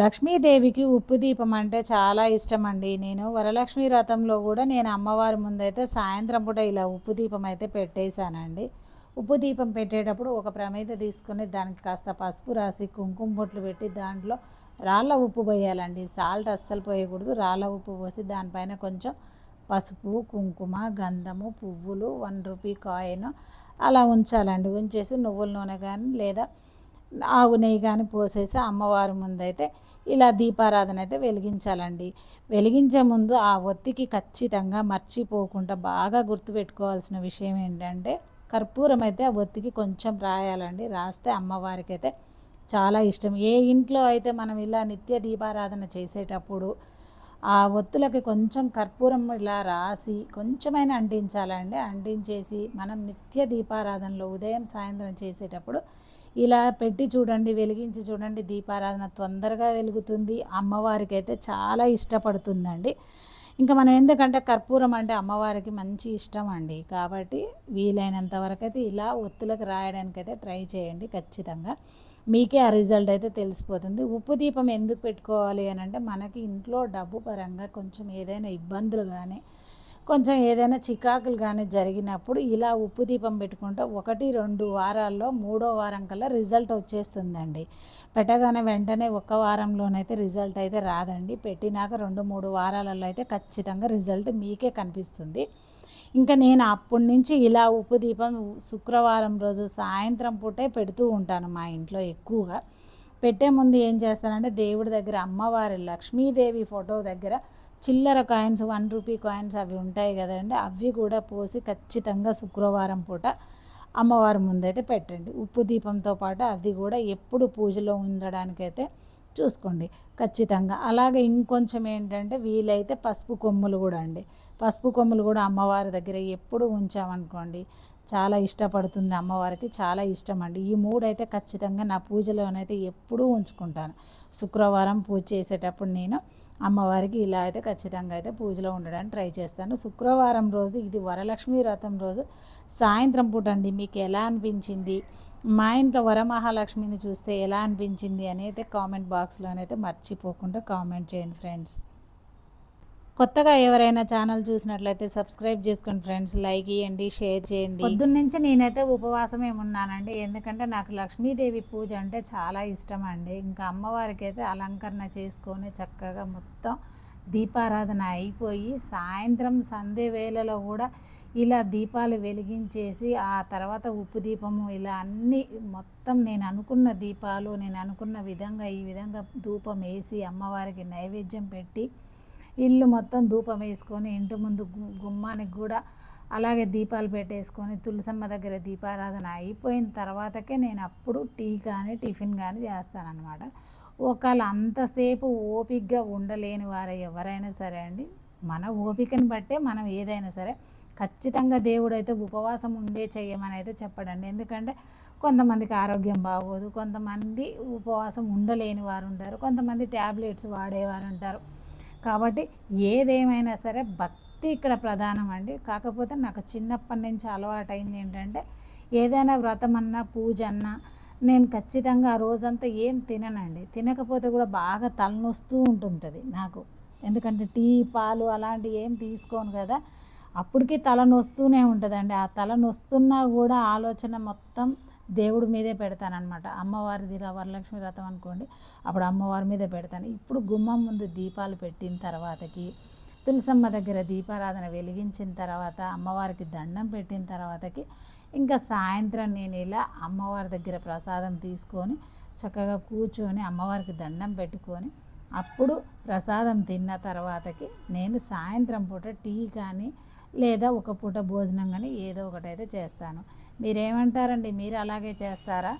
లక్ష్మీదేవికి ఉప్పు దీపం అంటే చాలా ఇష్టం అండి నేను వరలక్ష్మి రథంలో కూడా నేను అమ్మవారి ముందైతే సాయంత్రం పూట ఇలా ఉప్పు దీపం అయితే పెట్టేశానండి. ఉప్పు దీపం పెట్టేటప్పుడు ఒక ప్రమేత తీసుకొని దానికి కాస్త పసుపు రాసి కుంకుమ బొట్లు పెట్టి దాంట్లో రాళ్ళ ఉప్పు పోయాలండి. సాల్ట్ అస్సలు పోయకూడదు. రాళ్ళ ఉప్పు పోసి దానిపైన కొంచెం పసుపు కుంకుమ గంధము పువ్వులు వన్ రూపీ కాయిన్ అలా ఉంచాలండి. ఉంచేసి నువ్వుల నూనె కానీ లేదా ఆవు నెయ్యి కానీ పోసేసి అమ్మవారి ముందైతే ఇలా దీపారాధన అయితే వెలిగించాలండి. వెలిగించే ముందు ఆ ఒత్తికి ఖచ్చితంగా మర్చిపోకుండా బాగా గుర్తుపెట్టుకోవాల్సిన విషయం ఏంటంటే కర్పూరం అయితే ఆ ఒత్తికి కొంచెం రాయాలండి. రాస్తే అమ్మవారికి అయితే చాలా ఇష్టం. ఏ ఇంట్లో అయితే మనం ఇలా నిత్య దీపారాధన చేసేటప్పుడు ఆ ఒత్తులకి కొంచెం కర్పూరం ఇలా రాసి కొంచెమైనా అంటించాలండి. అంటించేసి మనం నిత్య దీపారాధనలో ఉదయం సాయంత్రం చేసేటప్పుడు ఇలా పెట్టి చూడండి వెలిగించి చూడండి. దీపారాధన తొందరగా వెలుగుతుంది. అమ్మవారికి అయితే చాలా ఇష్టపడుతుందండి. ఇంకా మనం ఎందుకంటే కర్పూరం అంటే అమ్మవారికి మంచి ఇష్టం అండి. కాబట్టి వీలైనంత వరకు అయితే ఇలా ఒత్తులకు రాయడానికి అయితే ట్రై చేయండి ఖచ్చితంగా. మీకే ఆ రిజల్ట్ అయితే తెలిసిపోతుంది. ఉప్పు దీపం ఎందుకు పెట్టుకోవాలి అని అంటే మనకి ఇంట్లో డబ్బు పరంగా కొంచెం ఏదైనా ఇబ్బందులు కానీ కొంచెం ఏదైనా చికాకులు కానీ జరిగినప్పుడు ఇలా ఉప్పు దీపం పెట్టుకుంటే ఒకటి రెండు వారాల్లో మూడో వారం కల్లా రిజల్ట్ వచ్చేస్తుందండి. పెట్టగానే వెంటనే ఒక్క వారంలోనైతే రిజల్ట్ అయితే రాదండి. పెట్టినాక రెండు మూడు వారాలలో అయితే ఖచ్చితంగా రిజల్ట్ మీకే కనిపిస్తుంది. ఇంకా నేను అప్పటి నుంచి ఇలా ఉప్పు దీపం శుక్రవారం రోజు సాయంత్రం పూటే పెడుతూ ఉంటాను మా ఇంట్లో ఎక్కువగా. పెట్టే ముందు ఏం చేస్తానంటే దేవుడి దగ్గర అమ్మవారి లక్ష్మీదేవి ఫోటో దగ్గర చిల్లర కాయిన్స్ వన్ రూపీ కాయిన్స్ అవి ఉంటాయి కదండి. అవి కూడా పోసి ఖచ్చితంగా శుక్రవారం పూట అమ్మవారి ముందైతే పెట్టండి. ఉప్పు దీపంతో పాటు అది కూడా ఎప్పుడు పూజలో ఉండడానికైతే చూసుకోండి. ఖచ్చితంగా. అలాగే ఇంకొంచెం ఏంటంటే వీలైతే పసుపు కొమ్ములు కూడా అండి. పసుపు కొమ్ములు కూడా అమ్మవారి దగ్గర ఎప్పుడు ఉంచామనుకోండి చాలా ఇష్టపడుతుంది అమ్మవారికి చాలా ఇష్టం అండి. ఈ మూడైతే ఖచ్చితంగా నా పూజలోనైతే ఎప్పుడూ ఉంచుకుంటాను. శుక్రవారం పూజ చేసేటప్పుడు నేను అమ్మవారికి ఇలా అయితే ఖచ్చితంగా అయితే పూజలో ఉండడానికి ట్రై చేస్తాను. శుక్రవారం రోజు ఇది వరలక్ష్మి వ్రతం రోజు సాయంత్రం పూట అండి. మీకు ఎలా అనిపించింది? మా ఇంట్లో వరమహాలక్ష్మిని చూస్తే ఎలా అనిపించింది అని అయితే కామెంట్ బాక్స్లోనైతే మర్చిపోకుండా కామెంట్ చేయండి ఫ్రెండ్స్. కొత్తగా ఎవరైనా ఛానల్ చూసినట్లయితే సబ్స్క్రైబ్ చేసుకోండి ఫ్రెండ్స్ లైక్ ఇవ్వండి షేర్ చేయండి. పొద్దున్నుంచి నేనైతే ఉపవాసం ఏమున్నానండి ఎందుకంటే నాకు లక్ష్మీదేవి పూజ అంటే చాలా ఇష్టం అండి ఇంకా అమ్మవారికి అయితే అలంకరణ చేసుకొని చక్కగా మొత్తం దీపారాధన అయిపోయి సాయంత్రం సంధ్య వేళలో కూడా ఇలా దీపాలు వెలిగించేసి ఆ తర్వాత ఉప్పు దీపము ఇలా అన్నీ మొత్తం నేను అనుకున్న దీపాలు నేను అనుకున్న విధంగా ఈ విధంగా ధూపం వేసి అమ్మవారికి నైవేద్యం పెట్టి ఇల్లు మొత్తం ధూపం వేసుకొని ఇంటి ముందు గుమ్మానికి కూడా అలాగే దీపాలు పెట్టేసుకొని తులసమ్మ దగ్గర దీపారాధన అయిపోయిన తర్వాతకే నేను అప్పుడు టీ కానీ టిఫిన్ కానీ చేస్తానన్నమాట. ఒకవేళ అంతసేపు ఓపికగా ఉండలేని వారు ఎవరైనా సరే అండి మన ఓపికని బట్టే మనం ఏదైనా సరే ఖచ్చితంగా దేవుడు అయితే ఉపవాసం ఉండే చెయ్యమని అయితే చెప్పడండి. ఎందుకంటే కొంతమందికి ఆరోగ్యం బాగోదు కొంతమంది ఉపవాసం ఉండలేని వారు ఉంటారు కొంతమంది ట్యాబ్లెట్స్ వాడేవారు ఉంటారు. కాబట్టి ఏదేమైనా సరే భక్తి ఇక్కడ ప్రధానం అండి. కాకపోతే నాకు చిన్నప్పటి నుంచి అలవాటైంది ఏంటంటే ఏదైనా వ్రతం అన్నా పూజ అన్నా నేను ఖచ్చితంగా ఆ రోజంతా ఏం తిననండి. తినకపోతే కూడా బాగా తలనొస్తూ ఉంటుంటుంది నాకు. ఎందుకంటే టీ పాలు అలాంటివి ఏం తీసుకోను కదా. అప్పటికి తలనొస్తూనే ఉంటుందండి. ఆ తలనొస్తున్నా కూడా ఆలోచన మొత్తం దేవుడి మీదే పెడతానమాట అమ్మవారిది వరలక్ష్మి వ్రతం అనుకోండి అప్పుడు అమ్మవారి మీదే పెడతాను. ఇప్పుడు గుమ్మం ముందు దీపాలు పెట్టిన తర్వాతకి తులసమ్మ దగ్గర దీపారాధన వెలిగించిన తర్వాత అమ్మవారికి దండం పెట్టిన తర్వాతకి ఇంకా సాయంత్రం నేను ఇలా అమ్మవారి దగ్గర ప్రసాదం తీసుకొని చక్కగా కూర్చొని అమ్మవారికి దండం పెట్టుకొని అప్పుడు ప్రసాదం తిన్న తర్వాతకి నేను సాయంత్రం పూట టీ కానీ లేదా ఒక పూట భోజనం కానీ ఏదో ఒకటైతే చేస్తాను. మీరేమంటారండి? మీరు అలాగే చేస్తారా?